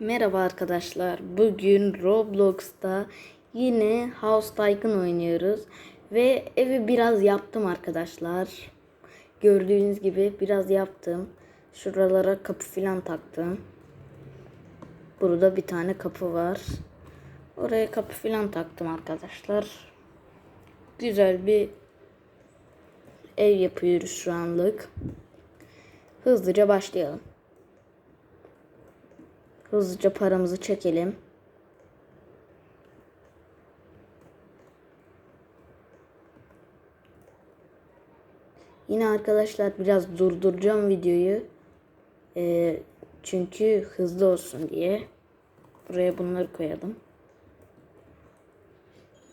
Merhaba arkadaşlar. Bugün Roblox'ta yine House Tycoon oynuyoruz. Ve evi biraz yaptım arkadaşlar. Gördüğünüz gibi biraz yaptım. Şuralara kapı filan taktım. Burada bir tane kapı var. Oraya kapı filan taktım arkadaşlar. Güzel bir ev yapıyoruz şu anlık. Hızlıca başlayalım. Hızlıca paramızı çekelim. Yine arkadaşlar biraz durduracağım videoyu. Ee, çünkü hızlı olsun diye. Buraya bunları koyalım.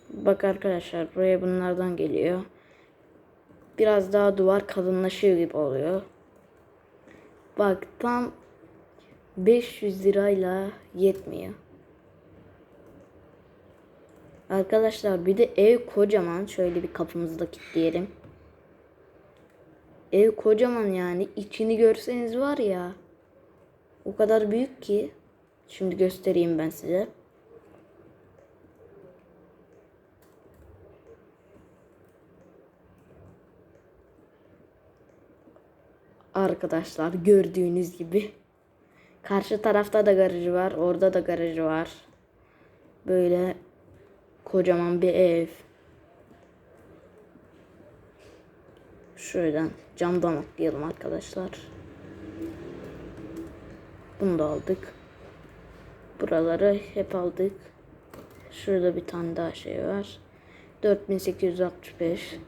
Bak arkadaşlar buraya bunlardan geliyor. Biraz daha duvar kalınlaşıyor gibi oluyor. Bak tam 500 lirayla yetmiyor. Arkadaşlar bir de ev kocaman. Şöyle bir kapımızı da kilitleyelim. Ev kocaman yani. içini görseniz var ya. O kadar büyük ki. Şimdi göstereyim ben size. Arkadaşlar gördüğünüz gibi. Karşı tarafta da garajı var. Orada da garajı var. Böyle kocaman bir ev. Şuradan camdan atlayalım arkadaşlar. Bunu da aldık. Buraları hep aldık. Şurada bir tane daha şey var. 4865.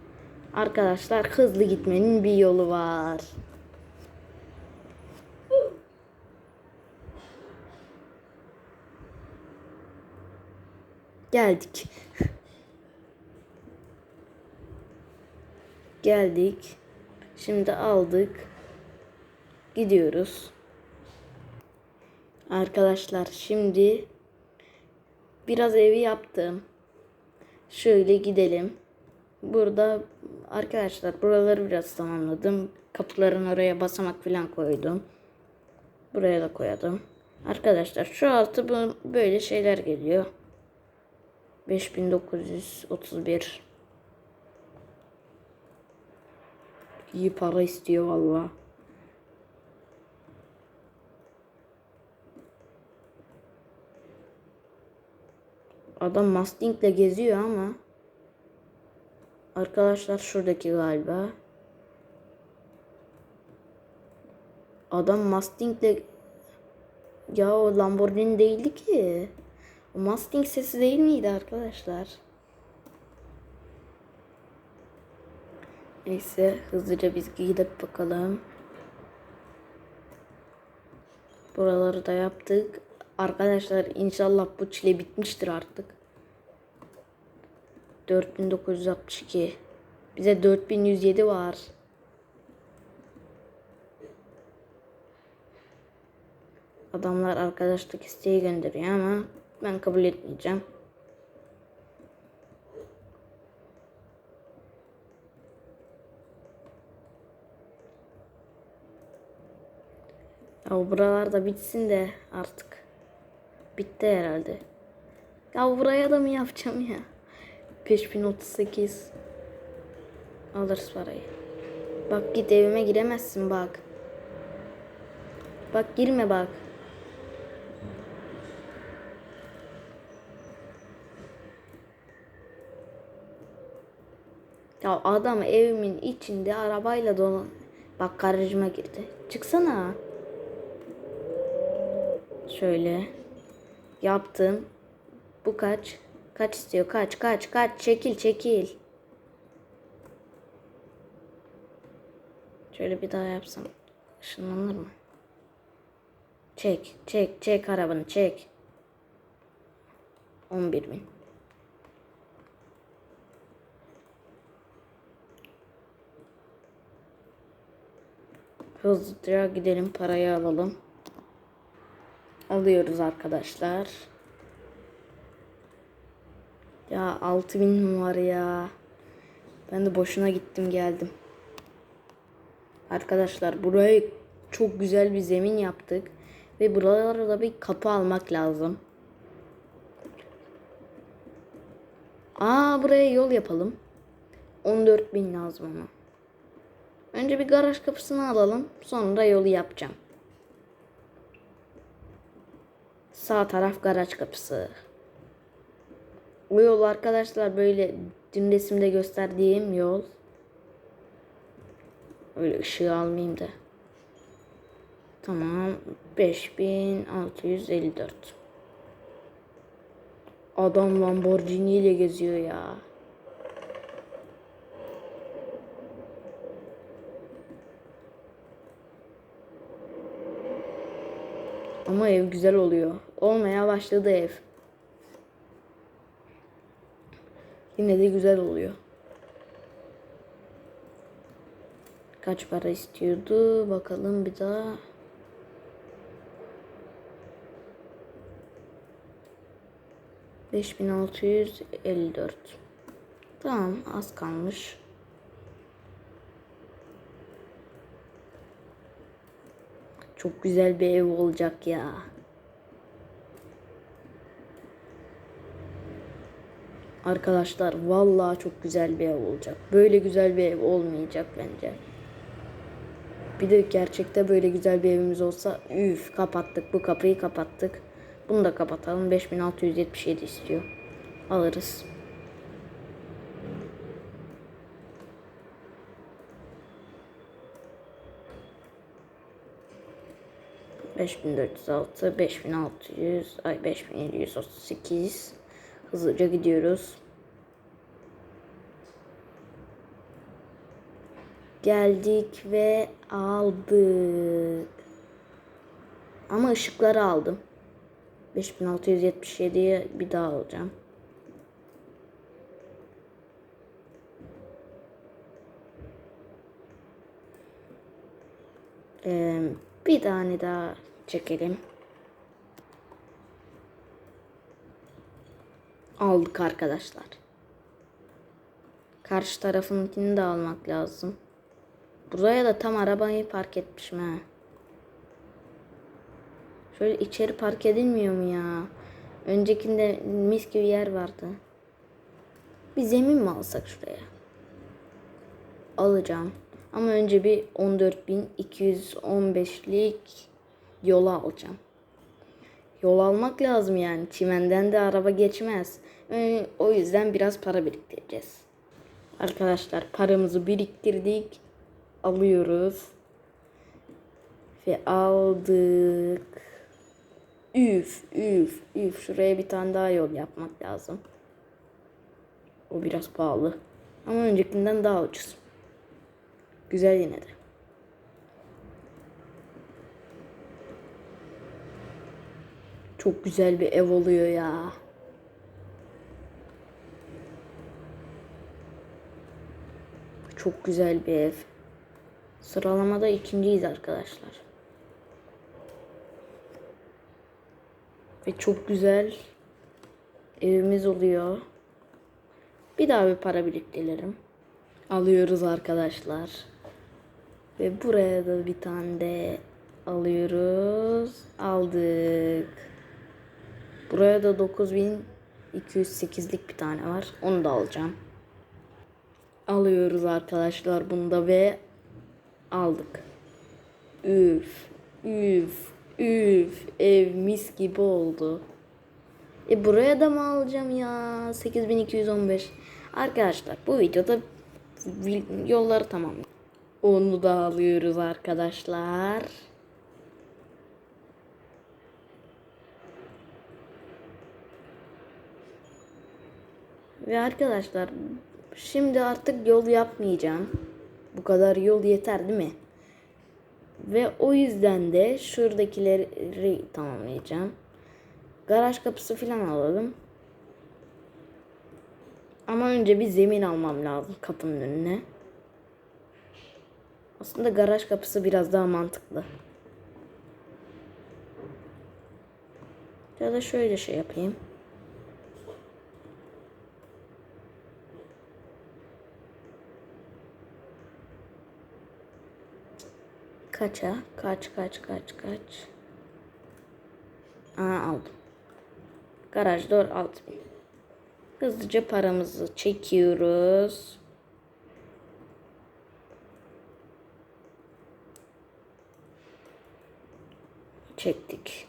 Arkadaşlar hızlı gitmenin bir yolu var. Geldik. Geldik. Şimdi aldık. Gidiyoruz. Arkadaşlar şimdi biraz evi yaptım. Şöyle gidelim. Burada arkadaşlar buraları biraz tamamladım. Kapıların oraya basamak falan koydum. Buraya da koyalım. Arkadaşlar şu altı böyle şeyler geliyor. 5931 İyi para istiyor valla. Adam Mustang'le geziyor ama Arkadaşlar şuradaki galiba. Adam Mustang'le ya o Lamborghini değildi ki. O Mustang sesi değil miydi arkadaşlar? Neyse hızlıca biz gidip bakalım. Buraları da yaptık. Arkadaşlar inşallah bu çile bitmiştir artık. 4962. Bize 4107 var. Adamlar arkadaşlık isteği gönderiyor ama ben kabul etmeyeceğim. Ya buralar da bitsin de artık. Bitti herhalde. Ya buraya da mı yapacağım ya? 5038 alırız parayı. Bak git evime giremezsin bak. Bak girme bak. Ya adam evimin içinde arabayla dolu. Bak garajıma girdi. Çıksana. Şöyle. Yaptım. Bu kaç? Kaç istiyor? Kaç kaç kaç. Çekil çekil. Şöyle bir daha yapsam. Işınlanır mı? Çek çek çek arabanı çek. 11 bin. Hızlıca gidelim parayı alalım. Alıyoruz arkadaşlar. Ya 6000 var ya. Ben de boşuna gittim geldim. Arkadaşlar burayı çok güzel bir zemin yaptık. Ve buralara da bir kapı almak lazım. Aa buraya yol yapalım. 14 bin lazım ama. Önce bir garaj kapısını alalım. Sonra yolu yapacağım. Sağ taraf garaj kapısı. Bu yol arkadaşlar böyle dün resimde gösterdiğim yol. Öyle ışığı almayayım da. Tamam. 5654. Adam Lamborghini ile geziyor ya. Ama ev güzel oluyor. Olmaya başladı ev. Yine de güzel oluyor. Kaç para istiyordu? Bakalım bir daha. Beş bin altı yüz elli dört. Tamam az kalmış. Çok güzel bir ev olacak ya. Arkadaşlar vallahi çok güzel bir ev olacak. Böyle güzel bir ev olmayacak bence. Bir de gerçekte böyle güzel bir evimiz olsa üf kapattık bu kapıyı kapattık. Bunu da kapatalım 5677 istiyor. Alırız. Beş bin dört yüz altı, beş bin altı yüz, ay beş bin yedi yüz otuz sekiz. Hızlıca gidiyoruz. Geldik ve aldık. Ama ışıkları aldım. 5677'ye bir daha alacağım. Ee, bir tane daha çekelim. Aldık arkadaşlar. Karşı tarafınkini de almak lazım. Buraya da tam arabayı park etmişim ha. Şöyle içeri park edilmiyor mu ya? Öncekinde mis gibi yer vardı. Bir zemin mi alsak şuraya? Alacağım. Ama önce bir 14.215'lik yola alacağım. Yol almak lazım yani. Çimenden de araba geçmez. Ee, o yüzden biraz para biriktireceğiz. Arkadaşlar paramızı biriktirdik. Alıyoruz. Ve aldık. Üf üf üf. Şuraya bir tane daha yol yapmak lazım. O biraz pahalı. Ama öncekinden daha ucuz. Güzel yine de. Çok güzel bir ev oluyor ya. Çok güzel bir ev. Sıralamada ikinciyiz arkadaşlar. Ve çok güzel evimiz oluyor. Bir daha bir para biriktirelim. Alıyoruz arkadaşlar. Ve buraya da bir tane de alıyoruz. Aldık. Buraya da 9208'lik bir tane var. Onu da alacağım. Alıyoruz arkadaşlar bunu da ve aldık. Üf, üf, üf. Ev mis gibi oldu. E buraya da mı alacağım ya? 8215. Arkadaşlar bu videoda yolları tamam. Onu da alıyoruz arkadaşlar. Ve arkadaşlar şimdi artık yol yapmayacağım. Bu kadar yol yeter değil mi? Ve o yüzden de şuradakileri tamamlayacağım. Garaj kapısı falan alalım. Ama önce bir zemin almam lazım kapının önüne. Aslında garaj kapısı biraz daha mantıklı. Ya da şöyle şey yapayım. Kaça? Kaç kaç kaç kaç. Aa, aldım. Garaj door 6000. Hızlıca paramızı çekiyoruz. Çektik.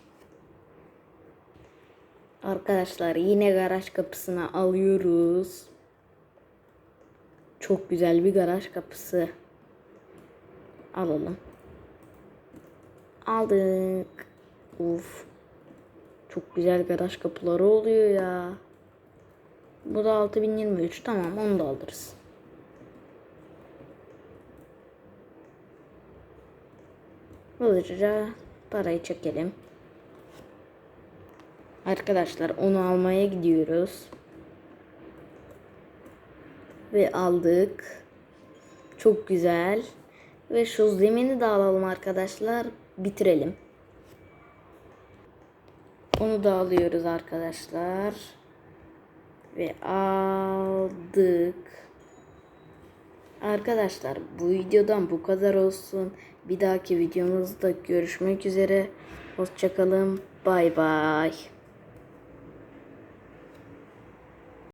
Arkadaşlar yine garaj kapısına alıyoruz. Çok güzel bir garaj kapısı. Alalım. Aldık. Uf. Çok güzel garaj kapıları oluyor ya. Bu da 6023. Tamam onu da alırız. Hızlıca parayı çekelim. Arkadaşlar onu almaya gidiyoruz. Ve aldık. Çok güzel. Ve şu zemini de alalım arkadaşlar. Bitirelim. Onu da alıyoruz arkadaşlar. Ve aldık. Arkadaşlar bu videodan bu kadar olsun. Bir dahaki videomuzda görüşmek üzere. Hoşçakalın. Bay bay.